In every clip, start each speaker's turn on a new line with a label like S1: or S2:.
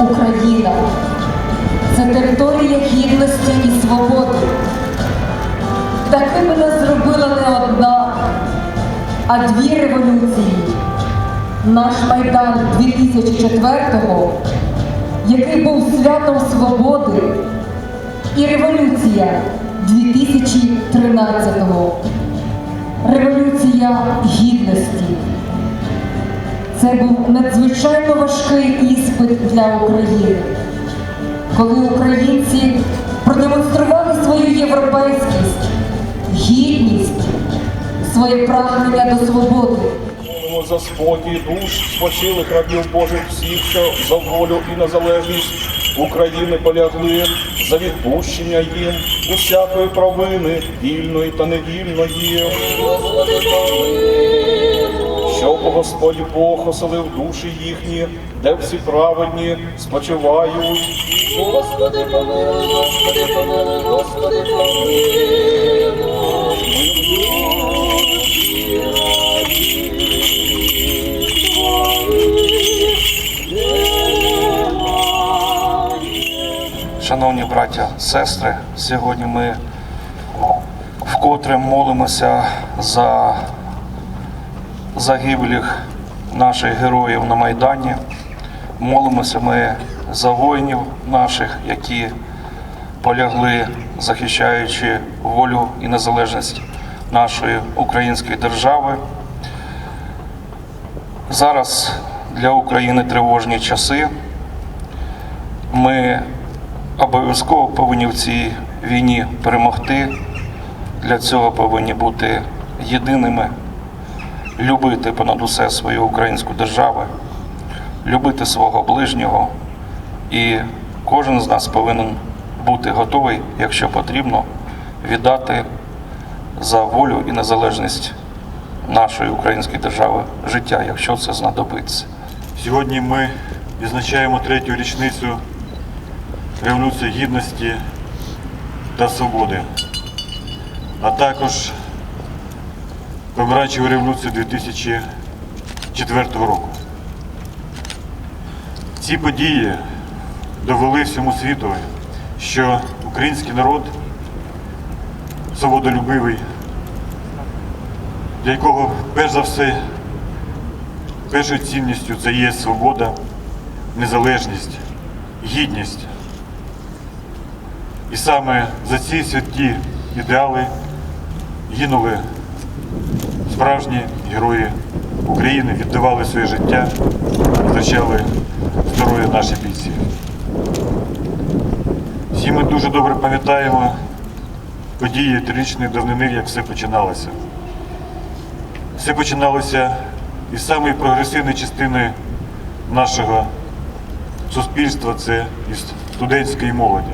S1: Україна це територія гідності і свободи. Такими нас зробила не одна, а дві революції. Наш Майдан 2004-го, який був святом свободи, і революція 2013-го. Революція гідності. Це був надзвичайно важкий іспит для України, коли українці продемонстрували свою європейськість, гідність, своє прагнення до свободи.
S2: За спокій душ спочилих рабів Божих всіх, що за волю і незалежність України полягли, за відпущення їм усякої провини, вільної та невільної. Щоб Господь Бог оселив душі їхні, де всі праведні спочивають.
S3: Господи, помилуй, Господи, помилуй, Господи, помилуй.
S2: Шановні браття, сестри, сьогодні ми вкотре молимося за загиблих наших героїв на Майдані. Молимося ми за воїнів наших, які полягли, захищаючи волю і незалежність нашої української держави. Зараз для України тривожні часи. Ми обов'язково повинні в цій війні перемогти. Для цього повинні бути єдиними, любити понад усе свою українську державу, любити свого ближнього. І кожен з нас повинен бути готовий, якщо потрібно, віддати за волю і незалежність нашої української держави життя, якщо це знадобиться.
S4: Сьогодні ми відзначаємо третю річницю Революції Гідності та Свободи, а також помаранчеву революцію 2004 року. Ці події довели всьому світу, що український народ свободолюбивий, для якого перш за все Першою цінністю це є свобода, незалежність, гідність. І саме за ці святі ідеали гинули справжні герої України, віддавали своє життя, втрачали здоров'я наші бійці. Всі ми дуже добре пам'ятаємо події трирічної давнини, як все починалося. Все починалося із самої прогресивної частини нашого суспільства це із студентської молоді.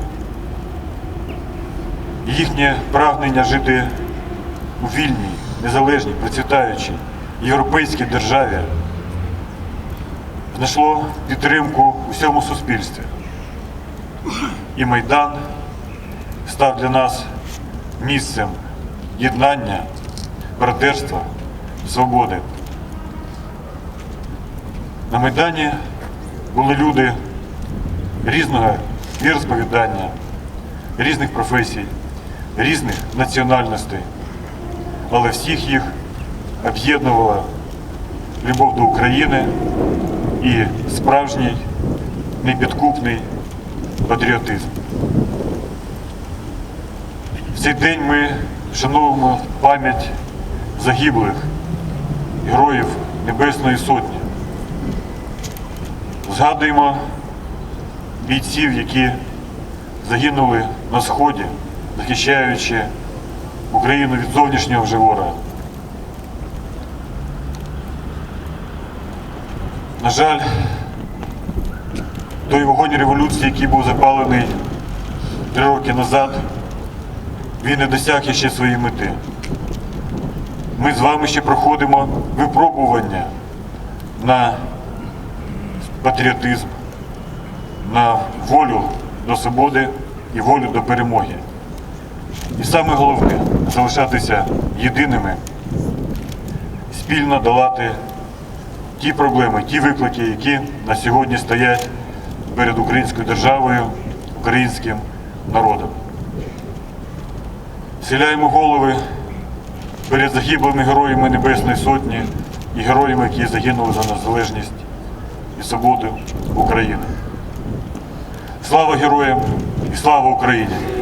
S4: Їхнє прагнення жити у вільній, незалежній, процвітаючій європейській державі знайшло підтримку у всьому суспільстві. І Майдан став для нас місцем єднання, братерства, свободи. На Майдані були люди різного віросповідання, різних професій, різних національностей, але всіх їх об'єднувала любов до України і справжній непідкупний патріотизм. В цей день ми вшановуємо пам'ять загиблих героїв Небесної Сотні. Згадуємо бійців, які загинули на Сході, захищаючи Україну від зовнішнього вже ворога. На жаль, той вогонь революції, який був запалений три роки назад, він не досяг ще своєї мети. Ми з вами ще проходимо випробування на патріотизм, на волю до свободи і волю до перемоги. І саме головне залишатися єдиними, спільно долати ті проблеми, ті виклики, які на сьогодні стоять перед українською державою, українським народом. Сіляємо голови перед загиблими героями Небесної Сотні і героями, які загинули за незалежність і свободу України. Слава героям і слава Україні!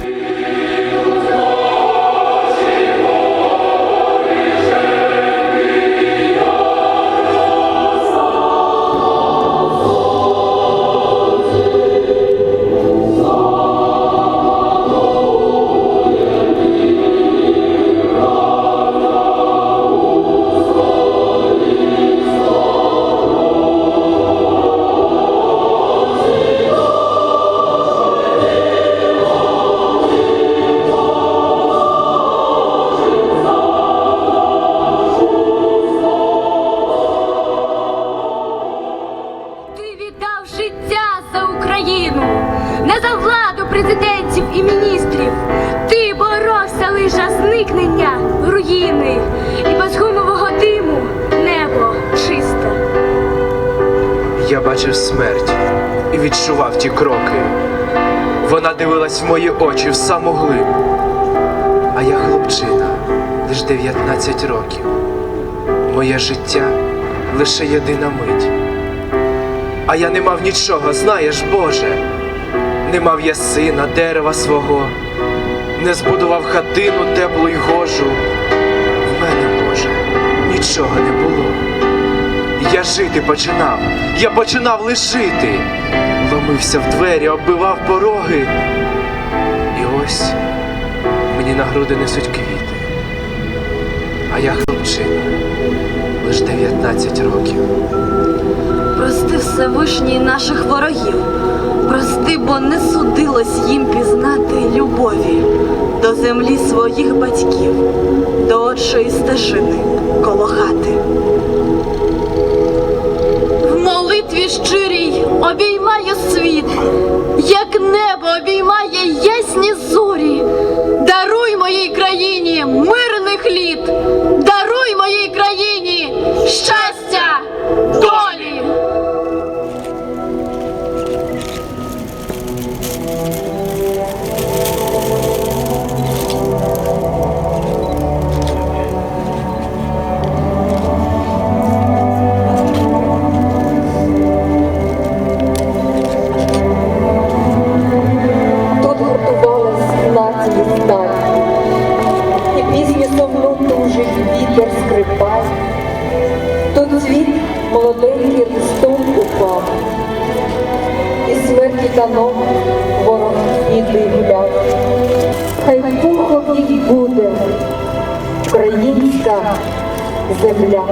S5: Зникнення руїни і без диму небо чисте.
S6: Я бачив смерть і відчував ті кроки. Вона дивилась в мої очі в саму глиб. А я хлопчина, лиш 19 років. Моє життя лише єдина мить. А я не мав нічого, знаєш, Боже. Не мав я сина, дерева свого, не збудував хатину теплу й гожу. В мене, Боже, нічого не було. Я жити починав, я починав лишити. Ломився в двері, оббивав пороги. І ось мені на груди несуть квіти. А я хлопчина, лиш 19 років.
S7: Прости Всевишній наших ворогів, прости, бо не судилось їм пізнати любові до землі своїх батьків, до отчої стежини коло хати. В молитві щирій обіймаю світ, як небо обіймає ясні зорі. Даруй моїй країні мирних літ, даруй моїй країні щастя,
S1: іди гуляв. Хай пухом їй буде українська земля.